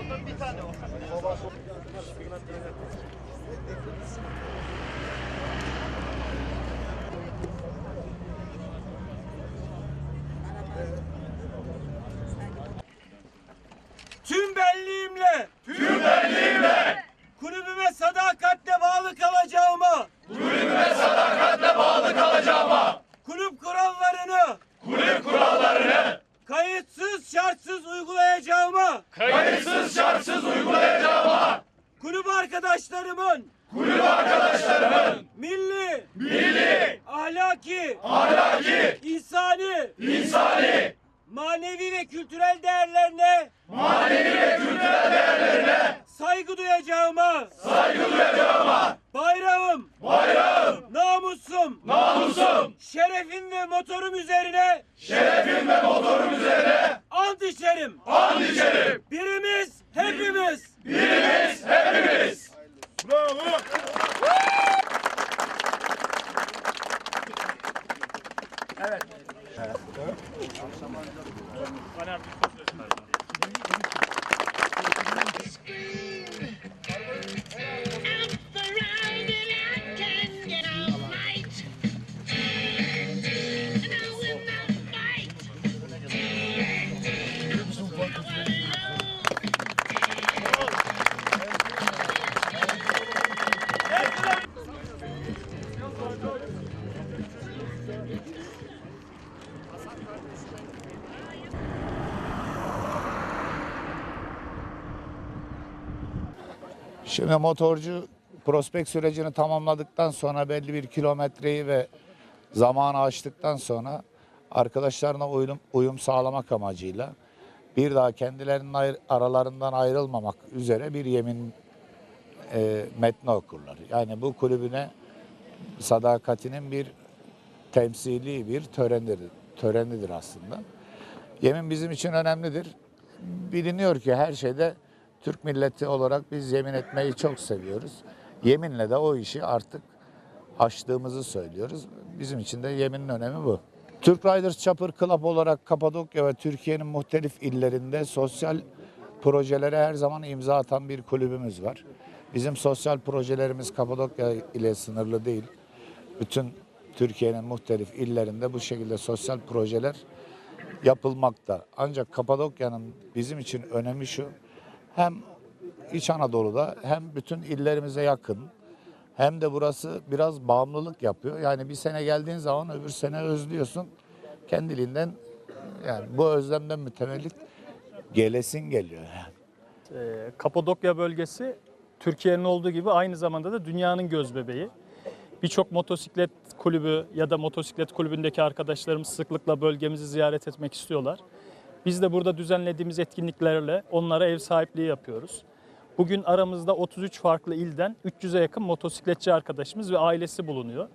Ondan bir tane var. Baba. şartsız uygulayacağıma, kayıtsız şartsız uygulayacağıma, kulüp arkadaşlarımın, kulüp arkadaşlarımın, milli, milli, ahlaki, ahlaki, insani, insani, manevi ve kültürel değerlerine, manevi ve kültürel değerlerine, saygı duyacağıma, saygı duyacağıma, bayrağım, bayrağım, namusum, namusum, şerefim ve motorum üzerine, şerefim ve motorum üzerine, ant içerim. and içerim. Birimiz, hepimiz. Birimiz, Şimdi motorcu prospekt sürecini tamamladıktan sonra belli bir kilometreyi ve zamanı aştıktan sonra arkadaşlarına uyum, uyum sağlamak amacıyla bir daha kendilerinin ayr- aralarından ayrılmamak üzere bir yemin e, metni okurlar. Yani bu kulübüne sadakatinin bir temsili bir törenidir, törenidir aslında. Yemin bizim için önemlidir. Biliniyor ki her şeyde Türk milleti olarak biz yemin etmeyi çok seviyoruz. Yeminle de o işi artık aştığımızı söylüyoruz. Bizim için de yeminin önemi bu. Türk Riders Chopper Club olarak Kapadokya ve Türkiye'nin muhtelif illerinde sosyal projelere her zaman imza atan bir kulübümüz var. Bizim sosyal projelerimiz Kapadokya ile sınırlı değil. Bütün Türkiye'nin muhtelif illerinde bu şekilde sosyal projeler yapılmakta. Ancak Kapadokya'nın bizim için önemi şu. Hem İç Anadolu'da hem bütün illerimize yakın. Hem de burası biraz bağımlılık yapıyor. Yani bir sene geldiğin zaman öbür sene özlüyorsun. Kendiliğinden yani bu özlemden mütevellit gelesin geliyor. Ee, Kapadokya bölgesi Türkiye'nin olduğu gibi aynı zamanda da dünyanın göz bebeği. Birçok motosiklet kulübü ya da motosiklet kulübündeki arkadaşlarımız sıklıkla bölgemizi ziyaret etmek istiyorlar. Biz de burada düzenlediğimiz etkinliklerle onlara ev sahipliği yapıyoruz. Bugün aramızda 33 farklı ilden 300'e yakın motosikletçi arkadaşımız ve ailesi bulunuyor.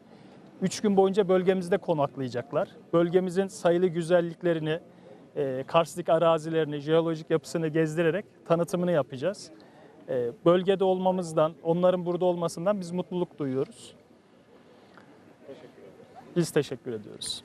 3 gün boyunca bölgemizde konaklayacaklar. Bölgemizin sayılı güzelliklerini, e, karstik arazilerini, jeolojik yapısını gezdirerek tanıtımını yapacağız. E, bölgede olmamızdan, onların burada olmasından biz mutluluk duyuyoruz. Biz teşekkür ediyoruz.